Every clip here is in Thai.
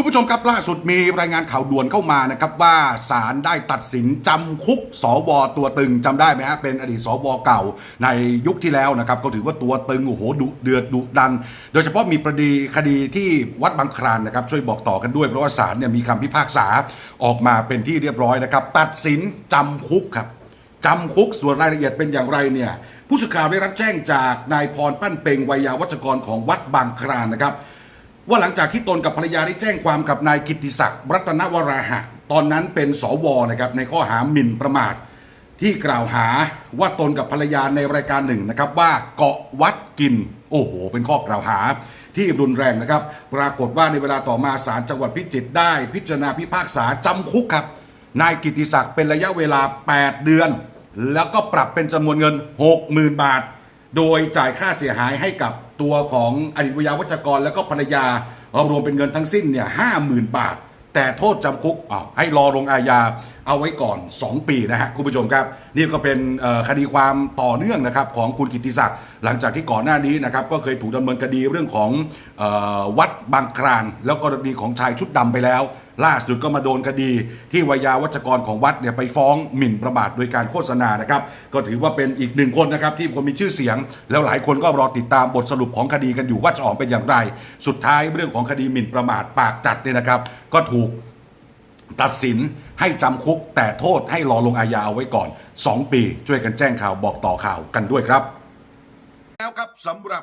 คุณผู้ชมครับล่าสุดมีรายงานข่าวด่วนเข้ามานะครับว่าศาลได้ตัดสินจำคุกสวตัวตึงจำได้ไหมฮะเป็นอดีตสวเก่าในยุคที่แล้วนะครับก็ถือว่าตัวตึงโอ้โหดุเดือดดุดัน โดยเฉพาะมีประเดีคดีที่วัดบางครานนะครับช่วยบอกต่อกันด้วยเพราะว่าศาลเนี่ยมีคำพิพากษาออกมาเป็นที่เรียบร้อยนะครับตัดสินจำคุกครับจำคุกส่วนรายละเอียดเป็นอย่างไรเนี่ยผู้สื่อข่าวได้รับแจ้งจากนายพรปั้นเปงวัยยาวัจกรของวัดบางครานนะครับ ว่าหลังจากที่ตนกับภรรยาได้แจ้งความกับนายกิติศักดิ์รัตนวราหะ ตอนนั้นเป็นสวนะครับในข้อหาหมิ่นประมาท ที่กล่าวหาว่าตนกับภรรยาในรายการหนึ่งนะครับว่าเกาะวัดกิน โอ้โห เป็นข้อกล่าวหาที่รุนแรงนะครับ ปรากฏว่าในเวลาต่อมาศาลจังหวัดพิจิตรได้ พิจารณาพิพากษาจำคุกครับ นายกิตติศักดิ์เป็นระยะเวลา 8 เดือน แล้วก็ปรับเป็นจำนวนเงิน 60,000 บาท โดยจ่ายค่าเสียหายให้กับ ตัวของอดีตวิยาวัจกรแล้วก็ภรรยารวมเป็นเงินทั้งสิ้นเนี่ยห้าหมื่นบาท แต่โทษจำคุกอ้าให้รอลงอาญาเอาไว้ก่อน 2 ปีนะฮะคุณผู้ชมครับ นี่ก็เป็นคดีความต่อเนื่องนะครับของคุณกิติศักดิ์หลังจากที่ก่อนหน้านี้นะครับก็เคยถูกดำเนินคดีเรื่องของออวัดบางคราน แล้วกรณีของชายชุดดำไปแล้ว ล่าสุดก็มาโดนคดี ที่วายาวัจกรของวัดเนี่ยไปฟ้องหมิ่นประมาทโดยการโฆษณานะครับ ก็ถือว่าเป็นอีกหนึ่งคนนะครับที่คนมีชื่อเสียง แล้วหลายคนก็รอติดตามบทสรุปของคดีกันอยู่ว่าจะออกเป็นอย่างไร สุดท้ายเรื่องของคดีหมิ่นประมาทปากจัดเนี่ยนะครับ ก็ถูกตัดสินให้จำคุกแต่โทษให้รอลงอาญาเอาไว้ก่อน 2 ปีช่วยกันแจ้งข่าวบอกต่อข่าวกันด้วยครับ แล้วครับสำหรับ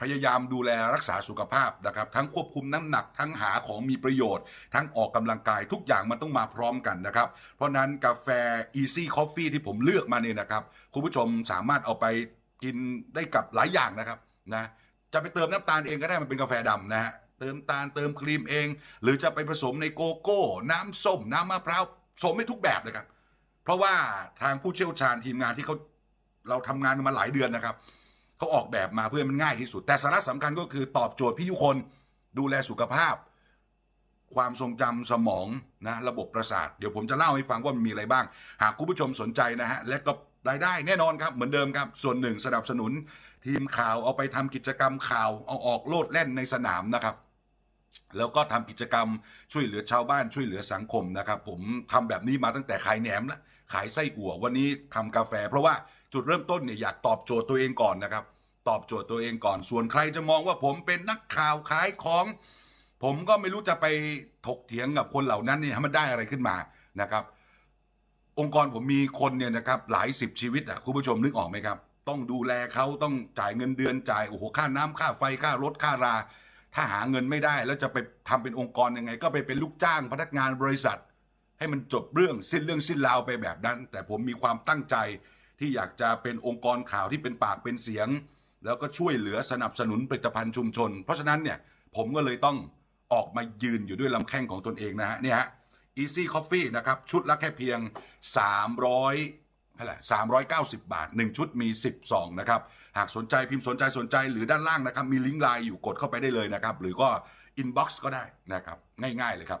พยายามดูแลรักษาสุขภาพนะครับ ทั้งควบคุมน้ำหนัก ทั้งหาของมีประโยชน์ ทั้งออกกำลังกายทุกอย่างมันต้องมาพร้อมกันนะครับ เพราะนั้นกาแฟ Easy Coffee ที่ผมเลือกมาเนี่ยนะครับ คุณผู้ชมสามารถเอาไปกินได้กับหลายอย่างนะครับนะจะไปเติมน้ำตาลเองก็ได้มันเป็นกาแฟดำนะฮะเติมตาลเติมครีมเอง หรือจะไปผสมในโกโก้ น้ำส้ม น้ำมะพร้าวผสมให้ทุกแบบเลยครับ เพราะว่าทางผู้เชี่ยวชาญทีมงานที่เขาเราทำงานกันมาหลายเดือนนะครับ เขาออกแบบมาเพื่อมันง่ายที่สุด แต่สาระสำคัญก็คือตอบโจทย์พี่ยุคนดูแลสุขภาพ ความทรงจำสมองนะระบบประสาท เดี๋ยวผมจะเล่าให้ฟังว่ามันมีอะไรบ้าง หากคุณผู้ชมสนใจนะฮะและก็รายได้แน่นอนครับเหมือนเดิมครับ ส่วนหนึ่งสนับสนุน ทีมข่าวเอาไปทำกิจกรรมข่าวเอาออกโลดแล่นในสนามนะครับแล้วก็ทำกิจกรรมช่วยเหลือชาวบ้านช่วยเหลือสังคมนะครับ ผมทำแบบนี้มาตั้งแต่ขายแหนมและ ขายไส้อั่ววันนี้ทำกาแฟ เพราะว่าจุดเริ่มต้นเนี่ยอยากตอบโจทย์ตัวเองก่อนนะครับ ตอบโจทย์ตัวเองก่อน ส่วนใครจะมองว่าผมเป็นนักข่าวขายของ ผมก็ไม่รู้จะไปถกเถียงกับคนเหล่านั้นเนี่ยให้มันได้อะไรขึ้นมานะครับ องค์กรผมมีคนเนี่ยนะครับหลายสิบชีวิตอะคุณผู้ชมนึกออกไหมครับ ต้องดูแลเขาต้องจ่ายเงินเดือนจ่ายโอ้โหค่าน้ำค่าไฟค่ารถค่ารา ถ้าหาเงินไม่ได้แล้วจะไปทำเป็นองค์กรยังไง ก็ไปเป็นลูกจ้างพนักงานบริษัท ให้มันจบเรื่องสิ้นเรื่องสิ้นราวไปแบบนั้น แต่ผมมีความตั้งใจที่อยากจะเป็นองค์กรข่าวที่เป็นปากเป็นเสียง แล้วก็ช่วยเหลือสนับสนุนผลิตภัณฑ์ชุมชน เพราะฉะนั้นเนี่ยผมก็เลยต้องออกมายืนอยู่ด้วยลำแข้งของตนเองนะฮะเนี่ยฮะ Easy Coffee นะครับ ชุดละแค่เพียง 300อะไร390 บาท 1 ชุดมี 10ซองนะครับ หากสนใจพิมพ์สนใจสนใจหรือด้านล่างนะครับ มีลิงก์ไลน์อยู่กดเข้าไปได้เลยนะครับ หรือก็อินบ็อกซ์ก็ได้นะครับ ง่ายๆเลยครับ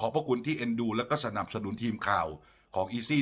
ขอบพระคุณที่เอ็นดู และก็สนับสนุนทีมข่าวของ Easy